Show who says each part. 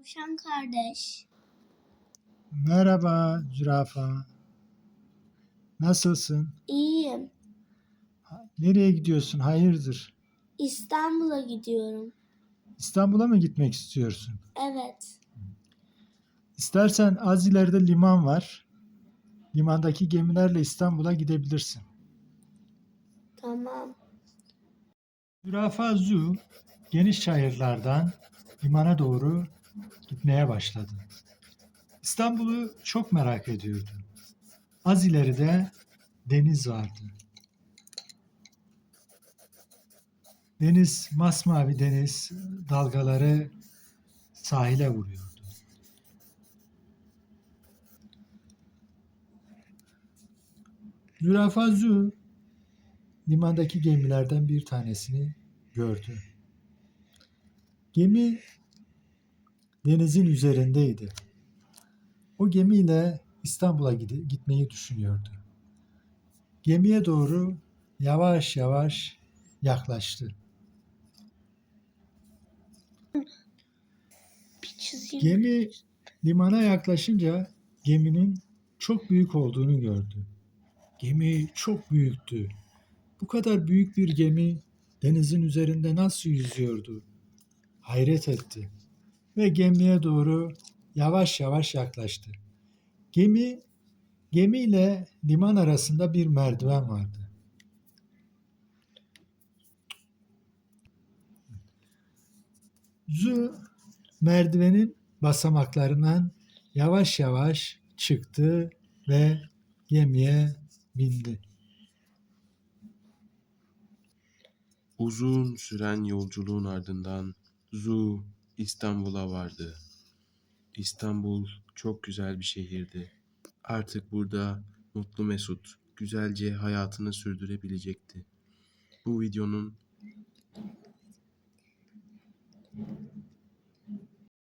Speaker 1: Tavşan kardeş.
Speaker 2: Merhaba zürafa. Nasılsın?
Speaker 1: İyiyim.
Speaker 2: Nereye gidiyorsun? Hayırdır?
Speaker 1: İstanbul'a gidiyorum.
Speaker 2: İstanbul'a mı gitmek istiyorsun?
Speaker 1: Evet.
Speaker 2: İstersen az ileride liman var. Limandaki gemilerle İstanbul'a gidebilirsin.
Speaker 1: Tamam.
Speaker 2: Zürafa Zu geniş çayırlardan limana doğru gitmeye başladı. İstanbul'u çok merak ediyordu. Az ileride deniz vardı. Deniz, masmavi deniz, dalgaları sahile vuruyordu. Zürafa Zu limandaki gemilerden bir tanesini gördü. Gemi denizin üzerindeydi. O gemiyle İstanbul'a gitmeyi düşünüyordu. Gemiye doğru yavaş yavaş yaklaştı. Gemi limana yaklaşınca geminin çok büyük olduğunu gördü. Gemi çok büyüktü. Bu kadar büyük bir gemi denizin üzerinde nasıl yüzüyordu? Hayret etti ve gemiye doğru yavaş yavaş yaklaştı. Gemi gemi ile liman arasında bir merdiven vardı. Zu merdivenin basamaklarından yavaş yavaş çıktı ve gemiye bindi.
Speaker 3: Uzun süren yolculuğun ardından Zu İstanbul'a vardı. İstanbul çok güzel bir şehirdi. Artık burada mutlu mesut, güzelce hayatını sürdürebilecekti. Bu videonun